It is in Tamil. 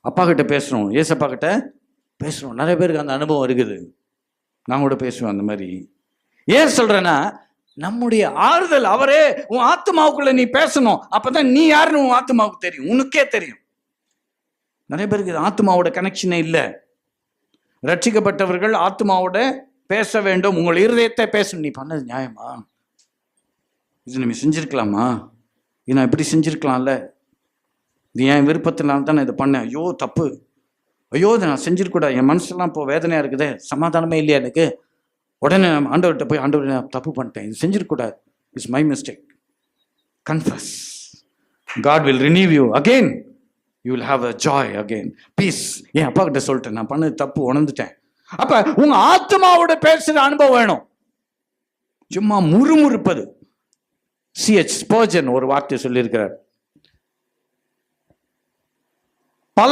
அப்பா கிட்ட பேசுகிறோம் ஏசப்பா கிட்ட பேசுகிறோம் நிறைய பேருக்கு அந்த அனுபவம் இருக்குது. நான் கூட பேசுவேன் அந்த மாதிரி. ஏன் சொல்கிறேன்னா நம்முடைய ஆறுதல் அவரே உன் ஆத்மாவுக்குள்ள நீ பேசணும். அப்பதான் நீ யாருன்னு உன் ஆத்மாவுக்கு தெரியும். உனக்கே தெரியும். நிறைய பேருக்கு இது ஆத்மாவோட கனெக்ஷனே இல்லை. ரட்சிக்கப்பட்டவர்கள் ஆத்மாவோட பேச வேண்டும். உங்கள் இருதயத்தை பேசணும் நீ பண்ணது நியாயமா? இது நம்ம செஞ்சிருக்கலாமா? இது நான் இப்படி செஞ்சிருக்கலாம்ல? இது என் விருப்பத்தினால தான் நான் இதை பண்ணேன். ஐயோ தப்பு. ஐயோ இதை நான் செஞ்சிருக்கூடாது என் மனசுலாம் இப்போ வேதனையாக இருக்குதே. சமாதானமே இல்லையா எனக்கு? உடனே நான் ஆண்டவர்கிட்ட போய் ஆண்டவர் நான் தப்பு பண்ணிட்டேன். இது செஞ்சிருக்கூடாது it's my mistake confess God will renew you again you will have a joy again peace என் அப்பா கிட்ட சொல்லிட்டேன். நான் பண்ணது தப்பு. உணர்ந்துட்டேன். அப்போ உங்க ஆத்மாவோட பேசுகிற அனுபவம் வேணும். சும்மா முறுமுறுப்பது. சிஹெச் ஸ்போஜன் ஒரு வார்த்தை சொல்லியிருக்கிறார்.